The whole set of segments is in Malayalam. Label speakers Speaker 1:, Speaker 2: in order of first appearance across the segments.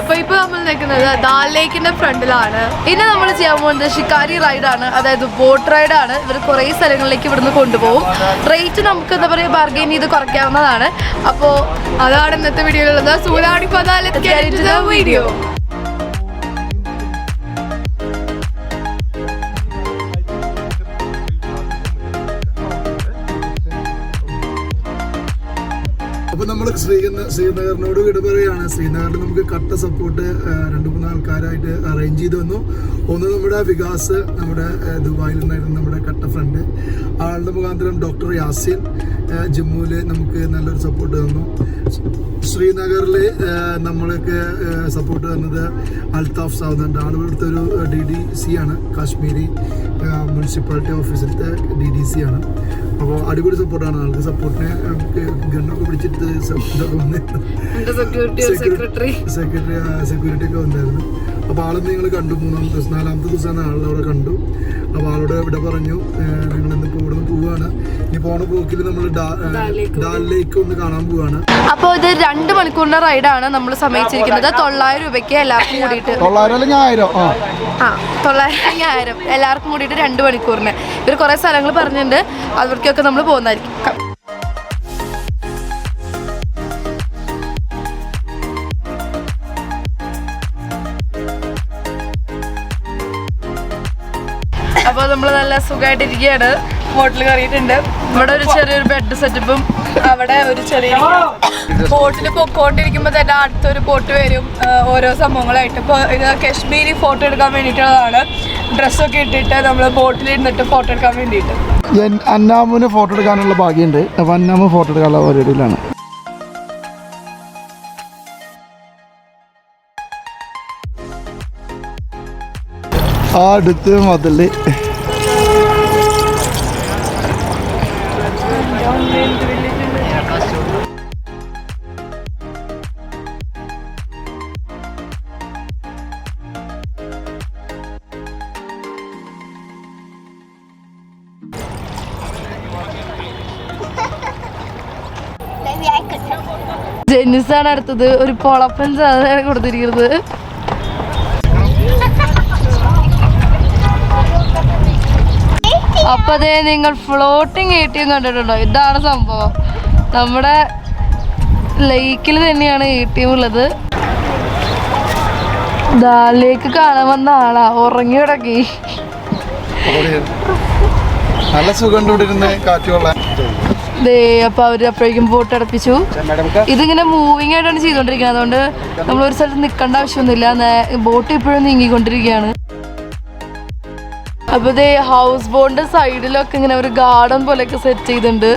Speaker 1: അപ്പൊ ഇപ്പൊ നമ്മൾ നിൽക്കുന്നത് ദാൽ ലേക്കിന്റെ ഫ്രണ്ടിലാണ്. ഇനി നമ്മൾ ചെയ്യാൻ പോകുന്നത് ഷിക്കാരി റൈഡ് ആണ്. അതായത് ബോട്ട് റൈഡ് ആണ്. ഇവർ കുറേ സ്ഥലങ്ങളിലേക്ക് ഇവിടുന്ന് കൊണ്ടുപോകും. റേറ്റ് നമുക്ക് എന്താ പറയുക ബാർഗെയിൻ ചെയ്ത് കുറയ്ക്കാവുന്നതാണ്. അപ്പോൾ അതാണ് ഇന്നത്തെ വീഡിയോയിലുള്ളത് സൂലാണിപ്പോ വീഡിയോ
Speaker 2: ശ്രീകണ്ഠ ശ്രീനഗറിനോട് വിട പറയുകയാണ് ശ്രീനഗറിൽ നമുക്ക് കട്ട സപ്പോർട്ട് രണ്ട് മൂന്ന് ആൾക്കാരായിട്ട് അറേഞ്ച് ചെയ്ത് വന്നു ഒന്ന് നമ്മുടെ വികാസ് നമ്മുടെ ദുബായിൽ നിന്നായിരുന്നു നമ്മുടെ കട്ട ഫ്രണ്ട് ആളുടെ മുഖാന്തരം ഡോക്ടർ യാസിൻ ജമ്മുവിൽ നമുക്ക് നല്ലൊരു സപ്പോർട്ട് തന്നു. ശ്രീനഗറിൽ നമ്മൾക്ക് സപ്പോർട്ട് തന്നത് അൽതാഫ് സാവുന്നുണ്ട് ആൾ ഇവിടുത്തെ ഒരു ഡി ഡി സി ആണ്. കാശ്മീരി മുനിസിപ്പാലിറ്റി ഓഫീസിലത്തെ ഡി ഡി സി ആണ്. അപ്പോൾ അടിപൊളി സപ്പോർട്ടാണ്. ആൾക്ക് സപ്പോർട്ടിനെ നമുക്ക് ഗണ്ണൊക്കെ പിടിച്ചിട്ട്
Speaker 1: സെക്രട്ടറി
Speaker 2: സെക്രട്ടറി സെക്യൂരിറ്റി ഒക്കെ വന്നായിരുന്നു. അപ്പോൾ ആളെന്ന് നിങ്ങൾ കണ്ടു. മൂന്നാം ദിവസം നാലാമത്തെ ദിവസമാണ് ആളുടെ അവിടെ കണ്ടു. അപ്പോൾ ആളോട് ഇവിടെ പറഞ്ഞു നിങ്ങൾ ഇന്നിപ്പോൾ ഇവിടെ നിന്ന് പോവുകയാണ് ഇനി പോണ പോക്കിൽ നമ്മൾ ഡാലിലേക്ക് ലേക്ക് ഒന്ന് കാണാൻ പോവുകയാണ്
Speaker 1: അപ്പോൾ ഇത് രണ്ട് മണിക്കൂറിന്റെ റൈഡാണ് നമ്മൾ സമയിച്ചിരിക്കുന്നത് തൊള്ളായിരം രൂപയ്ക്ക് എല്ലാവർക്കും കൂടിയിട്ട്.
Speaker 2: തൊള്ളായിരം അല്ലെങ്കിൽ ആയിരം? ആ.
Speaker 1: തൊള്ളായിരം ആയിരം. എല്ലാവർക്കും കൂടിയിട്ട് രണ്ട് മണിക്കൂറിന്. ഇവർ കുറേ സ്ഥലങ്ങൾ പറഞ്ഞിട്ടുണ്ട്. അവർക്കൊക്കെ നമ്മൾ പോകുന്നതായിരിക്കും. അപ്പോൾ നമ്മൾ നല്ല സുഖമായിട്ടിരിക്കുകയാണ് ബോട്ടിൽ കയറിയിട്ടുണ്ട്. ഇവിടെ ഒരു ചെറിയൊരു ബെഡ് സെറ്റപ്പും അവിടെ ഒരു ചെറിയ ബോട്ടിൽ പൊക്കോണ്ടിരിക്കുമ്പോൾ തന്നെ അടുത്തൊരു ബോട്ട് വരും. ഓരോ സംഭവങ്ങളായിട്ട്. ഇപ്പോൾ ഇത് കശ്മീരി ഫോട്ടോ എടുക്കാൻ വേണ്ടിയിട്ടുള്ളതാണ് ഡ്രസ്സൊക്കെ ഇട്ടിട്ട് നമ്മൾ ബോട്ടിൽ ഇരുന്നിട്ട് ഫോട്ടോ എടുക്കാൻ വേണ്ടിയിട്ട്.
Speaker 2: അന്നാമുന് ഫോട്ടോ എടുക്കാനുള്ള ഭാഗ്യമുണ്ട് അപ്പോൾ അന്നാമ് ഫോട്ടോ എടുക്കാനുള്ള പരിപാടിയിലാണ്. ആ അടുത്ത് മുതൽ.
Speaker 1: ജെന്നിസാണ് അടുത്തത്. ഒരു പൊളപ്പൻ സാധനമാണ് കൊടുത്തിരിക്കുന്നത്. അപ്പൊ അതേ നിങ്ങൾ ഫ്ലോട്ടിങ് എ ടി എം കണ്ടിട്ടുണ്ടോ? ഇതാണ് സംഭവം. നമ്മുടെ ലേക്കിൽ തന്നെയാണ് എ ടി എം ഉള്ളത്. ദാലേക്ക് കാണാൻ വന്ന ആളാ. ഉറങ്ങി കിടക്കി.
Speaker 2: നല്ല സുഖം കാറ്റ് കൊള്ളാൻ.
Speaker 1: അപ്പൊ അവർ അപ്പോഴേക്കും ബോട്ട് അടപ്പിച്ചു. ഇതിങ്ങനെ മൂവിങ് ആയിട്ടാണ് ചെയ്തോണ്ടിരിക്കുന്നത് അതുകൊണ്ട് നമ്മൾ ഒരു സ്ഥലത്ത് നിൽക്കേണ്ട ആവശ്യമൊന്നുമില്ല. ബോട്ട് ഇപ്പോഴും നീങ്ങിക്കൊണ്ടിരിക്കുകയാണ്. അപ്പൊ ഇതേ ഹൗസ് ബോട്ടിന്റെ സൈഡിലൊക്കെ ഇങ്ങനെ ഒരു ഗാർഡൻ പോലെയൊക്കെ സെറ്റ് ചെയ്തിട്ടുണ്ട്.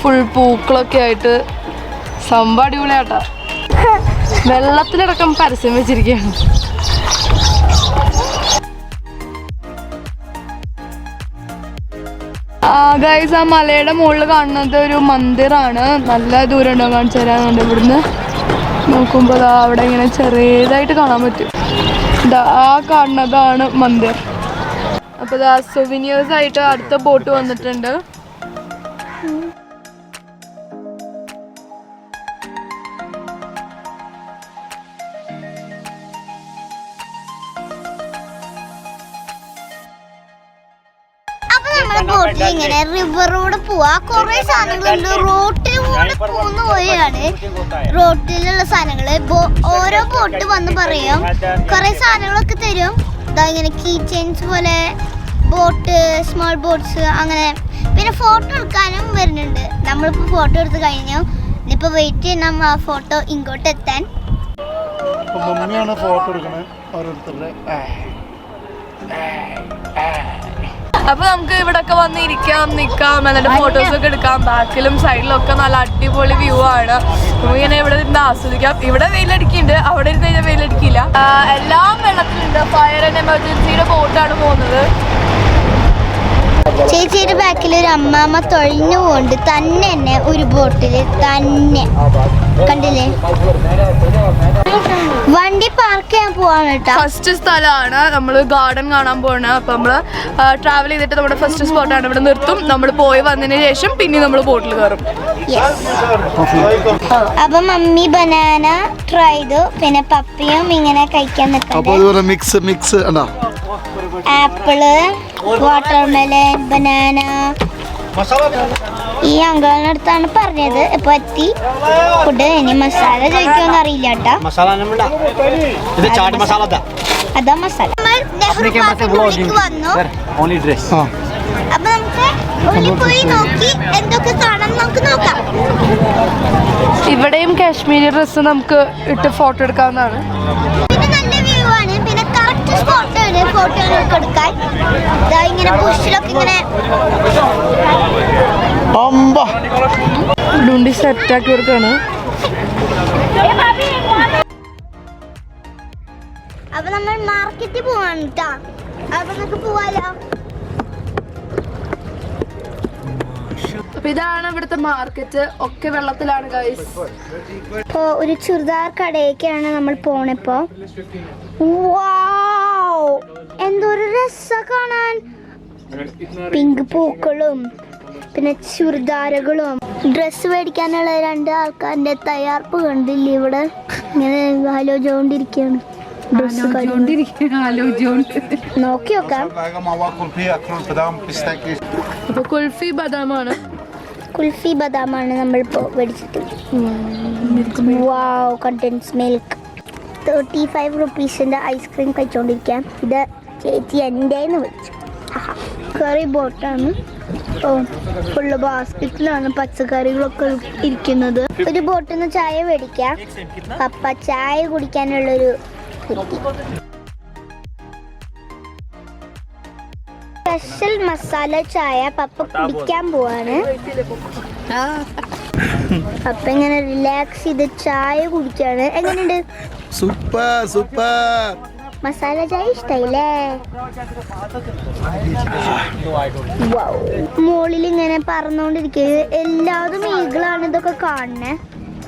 Speaker 1: ഫുൾ പൂക്കളൊക്കെ ആയിട്ട്. സംഭവം അടിപൊളിയാട്ടാ. വെള്ളത്തിലടക്കം പരസ്യം വെച്ചിരിക്കുകയാണ്. ഗൈസ് ആ മലയുടെ മുകളിൽ കാണുന്നത് ഒരു മന്ദിറാണ്. നല്ല ദൂരം ഉണ്ടോ കാണിച്ചു തരാനുണ്ട് ഇവിടുന്ന്? നോക്കുമ്പോൾ അവിടെ ഇങ്ങനെ ചെറിയതായിട്ട് കാണാൻ പറ്റും. ആ കാണുന്നതാണ് മന്ദിർ. അപ്പോൾ ദാ സുവിനിയേഴ്സ് ആയിട്ട് അടുത്ത ബോട്ട് വന്നിട്ടുണ്ട്.
Speaker 3: ബോട്ടിൽ ഇങ്ങനെ റിവറിലൂടെ പോവാ. കുറെ സാധനങ്ങളുണ്ട് റോട്ടിലൂടെ പോകുന്ന പോലെയാണ് റോട്ടിലുള്ള സാധനങ്ങൾ. ഓരോ ബോട്ട് വന്ന് പറയും. കുറെ സാധനങ്ങളൊക്കെ തരും. ഇതാ ഇങ്ങനെ കീ ചെയിൻസ് പോലെ ബോട്ട് സ്മോൾ ബോട്ട്സ് അങ്ങനെ. പിന്നെ ഫോട്ടോ എടുക്കാനും വരുന്നുണ്ട്. നമ്മളിപ്പോ ഫോട്ടോ എടുത്ത് കഴിഞ്ഞു. ഇനിയിപ്പോ വെയിറ്റ് ചെയ്യണം ആ ഫോട്ടോ ഇങ്ങോട്ട് എത്താൻ.
Speaker 2: മമ്മിയാണ് ഫോട്ടോ എടുക്കണേ ഓരോരുത്തരുടെ.
Speaker 1: അപ്പൊ നമുക്ക് ഇവിടെ ഒക്കെ വന്ന് ഇരിക്കാം നിക്കാം എന്നിട്ട് ഫോട്ടോസ് ഒക്കെ എടുക്കാം. ബാക്കിലും സൈഡിലും ഒക്കെ നല്ല അടിപൊളി വ്യൂ ആണ്. ഇങ്ങനെ ഇവിടെ ഇരുന്ന് ആസ്വദിക്കാം. ഇവിടെ വെയിലടിക്കുന്നുണ്ട്. അവിടെ ഇരുന്ന് കഴിഞ്ഞാൽ വെയിലടിക്കില്ല. എല്ലാം വെള്ളത്തിലുണ്ട്. ഫയർ ആൻഡ് എമർജൻസിയുടെ ബോട്ടാണ് പോകുന്നത്.
Speaker 3: ചേച്ചിയുടെ ബാക്കിൽ ഒരു അമ്മാമ്മ തൊഴിഞ്ഞു കൊണ്ട് തന്നെ തന്നെ ഒരു ബോട്ടിൽ തന്നെ. കണ്ടില്ലേ? വണ്ടി പാർക്ക് ചെയ്യാൻ പോവാണ് കേട്ടോ
Speaker 1: ഫസ്റ്റ് സ്ഥലമാണ് നമ്മൾ ഗാർഡൻ കാണാൻ പോവാണ് അപ്പൊ നമ്മൾ ട്രാവൽ ചെയ്തിട്ട് നമ്മുടെ ഫസ്റ്റ് സ്പോട്ടാണ് ഇവിടെ നിർത്തും. നമ്മൾ പോയി വന്നതിന് ശേഷം പിന്നെ നമ്മൾ ബോട്ടിൽ കയറും.
Speaker 3: അപ്പൊ മമ്മി ബനാന ട്രൈ ചെയ്തു. പിന്നെ പപ്പിയും ഇങ്ങനെ കഴിക്കാൻ
Speaker 2: നിൽക്കാം മിക്സ് മിക്സ് ഉണ്ടാ
Speaker 3: ആപ്പിൾ വാട്ടർമെലൻ ബനാന. ഈ അങ്കളുടെ അടുത്താണ് പറഞ്ഞത്. ഇപ്പൊ എത്തി. ഫുഡ് ഇനി മസാല ചോദിക്കുമെന്ന് അറിയില്ല കേട്ടോ. അതാ മസാല. അപ്പൊ നമുക്ക് ഉള്ളിൽ പോയി നോക്കി എന്തൊക്കെ കാണാൻ നമുക്ക് നോക്കാം.
Speaker 1: ഇവിടെയും കാശ്മീരി ഡ്രസ്സ് നമുക്ക് ഇട്ട് ഫോട്ടോ എടുക്കാവുന്നതാണ്.
Speaker 3: സ്പോട്ടാണ് ഫോട്ടോകളൊക്കെ എടുക്കാൻ. ദാ ഇങ്ങനെ ബുഷിലൊക്കെ ഇങ്ങനെ
Speaker 1: ഡുണ്ടി സെറ്റാക്കി കൊടുക്കാണ്.
Speaker 3: അപ്പൊ നമ്മൾ മാർക്കറ്റിൽ പോവാണ് കേട്ടോ അപ്പൊ നമുക്ക് പോവാലോ.
Speaker 1: അപ്പൊ ഇതാണ് ഇവിടുത്തെ മാർക്കറ്റ് ഒക്കെ വെള്ളത്തിലാണ് ഗൈസ്
Speaker 3: ഇപ്പോ ഒരു ചുരിദാർ കടയൊക്കെയാണ് നമ്മൾ പോണിപ്പോ വാവ്! എന്തൊരു രസ കാണാൻ. പിങ്ക് പൂക്കളും പിന്നെ ചുരിദാരകളും ഡ്രസ്സ് മേടിക്കാനുള്ള രണ്ട് ആൾക്കാരുടെ തയ്യാറപ്പ് കണ്ടില്ലേ ഇവിടെ? ഇങ്ങനെ ആലോചിച്ചുകൊണ്ടിരിക്കുകയാണ് നോക്കി നോക്കാം.
Speaker 1: കുൽഫി ബദാമാണ്.
Speaker 3: കുൽഫി ബദാമാണ് നമ്മളിപ്പോ മേടിച്ചിട്ട് wow condensed milk thirty five റുപ്പീസിന്റെ ice cream കഴിച്ചുകൊണ്ടിരിക്കാം ഇത് ചേച്ചി എന്റെന്ന് വിളിച്ചു. കറി ബോട്ടാണ് ഓ ഫുള്ള് ബാസ്ക്കറ്റിലാണ് പച്ചക്കറികളൊക്കെ ഇരിക്കുന്നത്. ഒരു ബോട്ടിൽ നിന്ന് ചായ മേടിക്കാം. പപ്പ ചായ കുടിക്കാനുള്ളൊരു സ്പെഷ്യൽ മസാല ചായ പപ്പ കുടിക്കാൻ പോവാണ്. പപ്പ ഇങ്ങനെ റിലാക്സ് ചെയ്ത് ചായ കുടിക്കാണ്. എങ്ങനെയുണ്ട്?
Speaker 2: സൂപ്പർ സൂപ്പർ
Speaker 3: മസാല ചായ ഇഷ്ടായില്ലേ മുകളിൽ ഇങ്ങനെ പറന്നുകൊണ്ടിരിക്കുക എല്ലാതും ഈകളാണ് ഇതൊക്കെ കാണണേ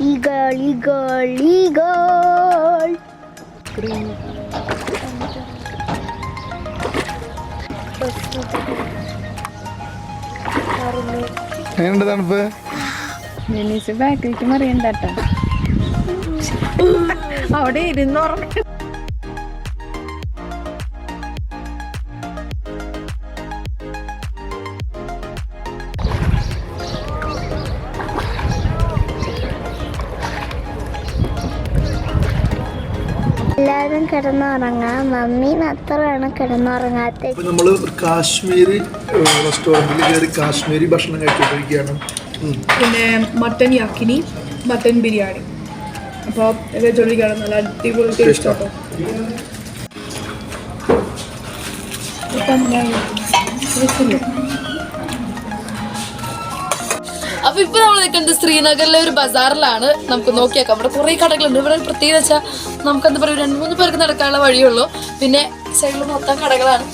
Speaker 3: ഈഗൾ ഈഗൾ ഈഗൾ.
Speaker 2: എങ്ങനെയുണ്ട് തണുപ്പ്?
Speaker 1: ബാക്കിലേക്ക് മറിയണ്ടട്ടോ അവിടെ ഇരുന്ന്
Speaker 3: എല്ലാവരും കിടന്നുറങ്ങാം. മമ്മി മാത്രമാണ് കിടന്നുറങ്ങാത്ത
Speaker 2: അപ്പൊ നമ്മൾ കാശ്മീരി റെസ്റ്റോറന്റിൽ കയറി കാശ്മീരി ഭക്ഷണം കഴിച്ചുകൊണ്ടിരിക്കുകയാണ്
Speaker 1: പിന്നെ മട്ടൻ യാക്കിനി മട്ടൻ ബിരിയാണി. അപ്പോൾ വെച്ചോണ്ടിരിക്കുകയാണ് നല്ല അടിപൊളി ടേസ്റ്റ് ആട്ടോ അപ്പൊ ഇപ്പൊ നമ്മൾ നിൽക്കുന്നത് ശ്രീനഗറിലെ ഒരു ബസാറിലാണ്. നമുക്ക് നോക്കിയേക്കാം. ഇവിടെ കുറെ കടകളുണ്ട്. ഇവിടെ പ്രത്യേകത വെച്ചാൽ നമുക്ക് എന്താ പറയുക രണ്ട് മൂന്ന് പേർക്ക് നടക്കാനുള്ള വഴിയുള്ളൂ. പിന്നെ സൈഡിൽ മൊത്തം കടകളാണ്.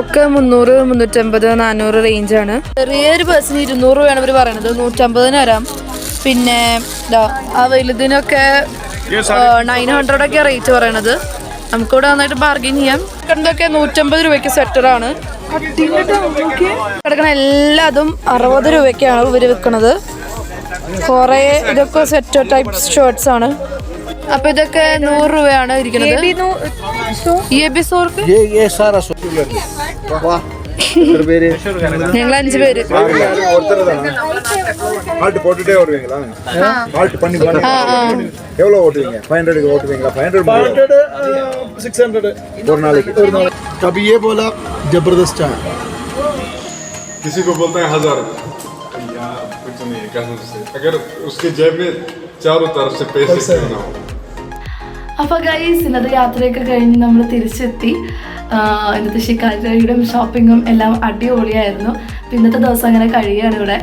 Speaker 1: ഒക്കെ മുന്നൂറ് മുന്നൂറ്റമ്പത് നാനൂറ് റേഞ്ചാണ് ചെറിയൊരു ബസ്സിന് ഇരുന്നൂറ് രൂപയാണ് അവർ പറയണത്. നൂറ്റമ്പതിന് വരാം പിന്നെ ആ വലുതിനൊക്കെ നയൻ ഹൺഡ്രഡ് ഒക്കെ റേറ്റ് പറയണത്. നമുക്കിവിടെ നന്നായിട്ട് ബാർഗെയിൻ ചെയ്യാം. കിടന്നതൊക്കെ നൂറ്റമ്പത് രൂപയ്ക്ക് സ്വെറ്ററാണ് കിടക്കണ എല്ലാതും അറുപത് രൂപയ്ക്കാണ് ഇവർ വിൽക്കുന്നത് കുറേ ഇതൊക്കെ സെറ്റ് ടൈപ്പ് ഷർട്ട്സ് ആണ്. അപ്പൊ ഇതൊക്കെ നൂറ് രൂപയാണ് ഇരിക്കുന്നത്
Speaker 4: എ ബി സോർക്ക്
Speaker 1: ഞങ്ങൾ അഞ്ചു പേര്
Speaker 4: பாட்டு போட்டுட்டே வருவீங்களா பாட்டு பண்ணி பண்ணி எவ்வளோ ஓட்டுவீங்க ஃபைவ் ஹண்ட்ரடுக்கு ஓட்டுவீங்களா five hundred
Speaker 2: five hundred six hundred
Speaker 4: ஒரு நாளைக்கு ஒரு நாளைக்கு
Speaker 2: कभी ये बोला जबरदस्त है
Speaker 5: किसी को बोलता है हजार कुछ नहीं है कसम से अगर उसके जेब में चारों तरफ से पैसे ना हो
Speaker 1: അപ്പോൾ ഗൈസ് ഇന്നത്തെ യാത്രയൊക്കെ കഴിഞ്ഞ് നമ്മൾ തിരിച്ചെത്തി. ഇന്നത്തെ ശിക്കാരിയുടെ ഷോപ്പിങ്ങും എല്ലാം അടിപൊളിയായിരുന്നു. ഇന്നത്തെ ദിവസം അങ്ങനെ കഴിയുകയാണ് ഇവിടെ.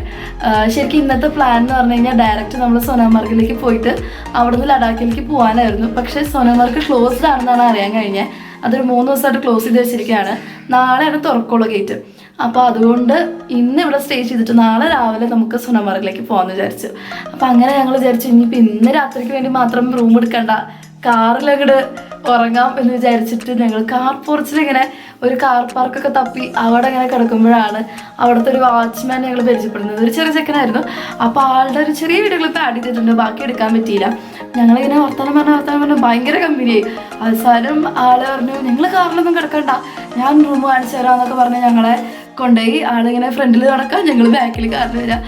Speaker 1: ശരിക്കും ഇന്നത്തെ പ്ലാൻ എന്ന് പറഞ്ഞു കഴിഞ്ഞാൽ ഡയറക്റ്റ് നമ്മൾ സോനാമാർഗിലേക്ക് പോയിട്ട് അവിടെ നിന്ന് ലഡാക്കിലേക്ക് പോകാനായിരുന്നു പക്ഷേ സോനാമാർഗ് ക്ലോസ്ഡ് ആണെന്നാണ് അറിയാൻ കഴിഞ്ഞത്. അതൊരു മൂന്ന് ദിവസമായിട്ട് ക്ലോസ് ചെയ്ത് വെച്ചിരിക്കുകയാണ്. നാളെയാണ് തുറക്കുള്ള ഗേറ്റ് അപ്പോൾ അതുകൊണ്ട് ഇന്ന് ഇവിടെ സ്റ്റേ ചെയ്തിട്ട് നാളെ രാവിലെ നമുക്ക് സോനാമാർഗിലേക്ക് പോകാമെന്ന് വിചാരിച്ചു. അപ്പോൾ അങ്ങനെ ഞങ്ങൾ വിചാരിച്ചു ഇനിയിപ്പോൾ ഇന്ന് രാത്രിക്ക് വേണ്ടി മാത്രം റൂം എടുക്കണ്ട. കാറിലങ്ങോട്ട് ഉറങ്ങാം എന്ന് വിചാരിച്ചിട്ട് ഞങ്ങൾ കാർ പോർച്ചിലിങ്ങനെ ഒരു കാർ പാർക്കൊക്കെ തപ്പി അവിടെ ഇങ്ങനെ കിടക്കുമ്പോഴാണ് അവിടുത്തെ ഒരു വാച്ച്മാൻ ഞങ്ങൾ പരിചയപ്പെടുന്നത്. ഒരു ചെറിയ ചെക്കനായിരുന്നു അപ്പോൾ ആളുടെ ഒരു ചെറിയ വീഡിയോ ക്ലിപ്പ് ആഡ് ചെയ്തിട്ടുണ്ട്. ബാക്കി എടുക്കാൻ പറ്റിയില്ല. ഞങ്ങളിങ്ങനെ വർത്തമാനം പറഞ്ഞ വർത്തമാനം പറഞ്ഞ ഭയങ്കര കമ്പനിയായി. അവസാനം ആൾ പറഞ്ഞു നിങ്ങൾ കാറിലൊന്നും കിടക്കണ്ട. ഞാൻ റൂം കാണിച്ചു തരാമെന്നൊക്കെ പറഞ്ഞ് ഞങ്ങളെ കൊണ്ടുപോയി. ആളിങ്ങനെ ഫ്രണ്ടിൽ നടക്കാം ഞങ്ങൾ ബാക്കിൽ കാറിൽ വരാം.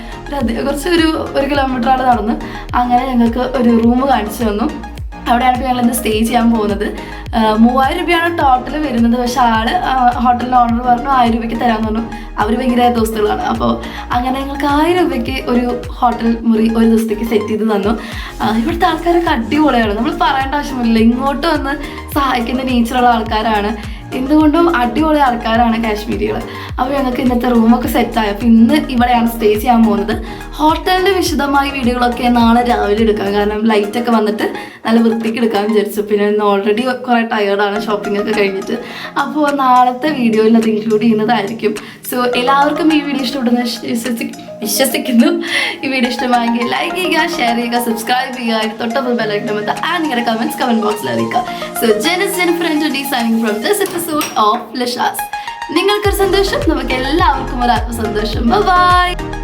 Speaker 1: കുറച്ച് ഒരു ഒരു കിലോമീറ്റർ ആൾ നടന്ന്. അങ്ങനെ ഞങ്ങൾക്ക് ഒരു റൂം കാണിച്ചു തന്നു. അവിടെയാണ് ഇപ്പോൾ ഞങ്ങൾ ഇന്ന് സ്റ്റേ ചെയ്യാൻ പോകുന്നത്. മൂവായിരം രൂപയാണ് ടോട്ടൽ വരുന്നത്. പക്ഷെ ആൾ ഹോട്ടലിന്റെ ഓണർ പറഞ്ഞു ആയിരം രൂപയ്ക്ക് തരാൻ പറഞ്ഞു. അവർ ഭയങ്കര ദോസ്തുകളാണ് അപ്പോൾ അങ്ങനെ ഞങ്ങൾക്ക് ആയിരം രൂപയ്ക്ക് ഒരു ഹോട്ടൽ മുറി ഒരു ദിവസത്തേക്ക് സെറ്റ് ചെയ്ത് തന്നു. ഇവിടുത്തെ ആൾക്കാരൊക്കെ അടിപൊളിയാണ്. നമ്മൾ പറയേണ്ട ആവശ്യമില്ല. ഇങ്ങോട്ട് വന്ന് സഹായിക്കുന്ന നേച്ചറുള്ള ആൾക്കാരാണ്. എന്തുകൊണ്ടും അടിപൊളി ആൾക്കാരാണ് കാശ്മീരികൾ അപ്പോൾ ഞങ്ങൾക്ക് ഇന്നത്തെ റൂമൊക്കെ സെറ്റായി അപ്പോൾ ഇന്ന് ഇവിടെയാണ് സ്റ്റേ ചെയ്യാൻ പോകുന്നത്. ഹോട്ടലിന്റെ വിശദമായ വീഡിയോകളൊക്കെ നാളെ രാവിലെ എടുക്കാം. കാരണം ലൈറ്റൊക്കെ വന്നിട്ട് നല്ല വൃത്തിക്ക് എടുക്കാൻ വിചാരിച്ചു. പിന്നെ ഇന്ന് ഓൾറെഡി കുറേ ടയേർഡാണ് ഷോപ്പിംഗ് ഒക്കെ കഴിഞ്ഞിട്ട്. അപ്പോൾ നാളത്തെ വീഡിയോയിൽ അത് ഇൻക്ലൂഡ് ചെയ്യുന്നതായിരിക്കും. സോ എല്ലാവർക്കും ഈ വീഡിയോ ഇഷ്ടപ്പെടുന്ന വിശ്വസി വിശ്വസിക്കുന്നു. ഈ വീഡിയോ ഇഷ്ടമായെങ്കിൽ ലൈക്ക് ചെയ്യുക ഷെയർ ചെയ്യുക സബ്സ്ക്രൈബ് ചെയ്യുക. തൊട്ടപ്പോൾ ബെലൈക്കണം ആൻഡ് നിങ്ങളുടെ കമന്റ്സ് കമന്റ് ബോക്സിൽ അറിയിക്കുക. So ജെനസ് Jennifer and D signing from this episode of Lisha's നിങ്ങൾക്കൊരു സന്തോഷം. നമുക്ക് എല്ലാവർക്കും ഒരു ആത്മസന്തോഷം. ബൈ